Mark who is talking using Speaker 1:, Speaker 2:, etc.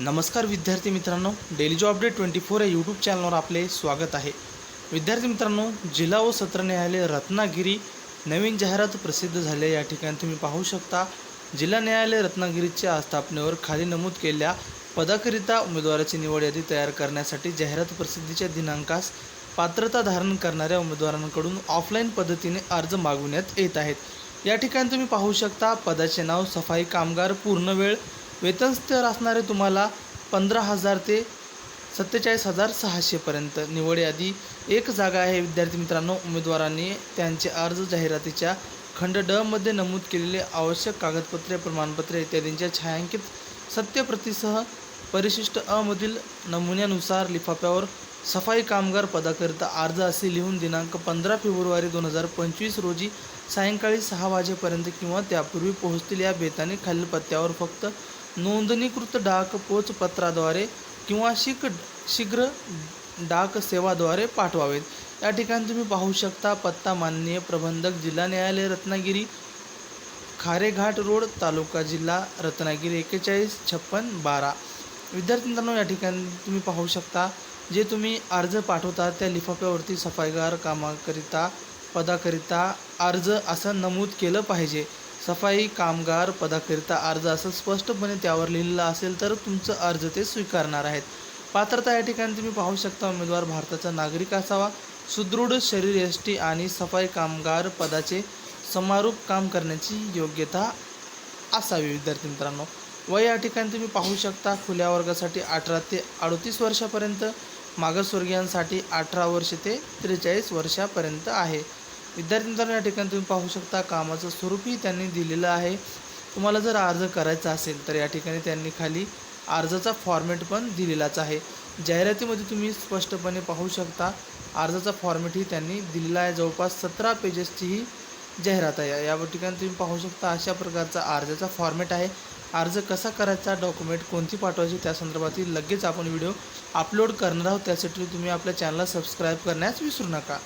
Speaker 1: नमस्कार विद्यार्थी मित्रांनो daily job update twenty four या यूट्यूब चॅनलवर आपले स्वागत आहे. विद्यार्थी मित्रांनो जिल्हा व सत्र न्यायालय रत्नागिरी नवीन जाहिरात प्रसिद्ध झाले या ठिकाणी तुम्ही पाहू शकता जिल्हा न्यायालय रत्नागिरीच्या आस्थापनेवर खाली नमूद केलेल्या पदाकरिता उमेदवाराची निवड यादी तयार करण्यासाठी जाहिरात प्रसिद्धीच्या दिनांकास पात्रता धारण करणाऱ्या उमेदवारांकडून ऑफलाईन पद्धतीने अर्ज मागविण्यात येत आहेत. या ठिकाणी तुम्ही पाहू शकता पदाचे नाव सफाई कामगार पूर्ण वेतनस्तर वेतन असणारे तुम्हाला पंधरा हजार ते सत्तेचाळीस हजार सहाशेपर्यंत निवड यादी एक जागा आहे. विद्यार्थी मित्रांनो उमेदवारांनी त्यांचे अर्ज जाहिरातीच्या खंड ड मध्ये नमूद केलेले आवश्यक कागदपत्रे प्रमाणपत्रे इत्यादींच्या छायांकित सत्यप्रतीसह परिशिष्ट अ मधील नमुन्यानुसार लिफाफ्यावर सफाई कामगार पदाकरिता अर्ज असे लिहून दिनांक पंधरा फेब्रुवारी दोन हजार पंचवीस रोजी सायंकाळी सहा वाजेपर्यंत किंवा त्यापूर्वी पोहोचतील या बेताने खालील पत्त्यावर फक्त नोंदणीकृत डाक पोचपत्राद्वारे किंवा शीक शीघ्र डाक सेवाद्वारे पाठवावेत. या ठिकाणी तुम्ही पाहू शकता पत्ता माननीय प्रबंधक जिल्हा न्यायालय रत्नागिरी खारेघाट रोड तालुका जिल्हा रत्नागिरी एक्केचाळीस छप्पन बारा. विद्यार्थी मित्रांनो या ठिकाणी तुम्ही पाहू शकता जे तुम्ही अर्ज पाठवता त्या लिफाफ्यावरती सफाईगार कामाकरिता पदाकरिता अर्ज असं नमूद केलं पाहिजे. सफाई कामगार पदाकरिता अर्ज असं स्पष्टपणे त्यावर लिहिलेलं असेल तर तुमचं अर्ज ते स्वीकारणार आहेत. पात्रता या ठिकाणी तुम्ही पाहू शकता उमेदवार भारताचा नागरिक असावा सुदृढ शरीर यष्टी आणि सफाई कामगार पदाचे समारोप काम करण्याची योग्यता असावी. विद्यार्थी मित्रांनो वय या ठिकाणी तुम्ही पाहू शकता खुल्या वर्गासाठी अठरा ते अडतीस वर्षापर्यंत मागासवर्गीयांसाठी अठरा वर्ष ते त्रेचाळीस वर्षापर्यंत आहे. विद्यार्थी मित्रांनो या ठिकाणी तुम्ही पाहू शकता कामाचं स्वरूपही त्यांनी दिलेलं आहे. तुम्हाला जर अर्ज करायचा असेल तर या ठिकाणी त्यांनी खाली अर्जाचा फॉर्मॅट पण दिलेलाच आहे. जाहिरातीमध्ये तुम्ही स्पष्टपणे पाहू शकता अर्जाचा फॉर्मॅटही त्यांनी दिलेला आहे. जवळपास सतरा पेजेसची ही जाहिरात आहे. या ठिकाणी तुम्ही पाहू शकता अशा प्रकारचा अर्जाचा फॉर्मॅट आहे. अर्ज कसा करायचा डॉक्युमेंट कोणती पाठवायची त्या संदर्भातील लगेच आपण व्हिडिओ अपलोड करणार आहोत. त्यासाठी तुम्ही आपल्या चॅनलला सबस्क्राईब करण्यास विसरू नका.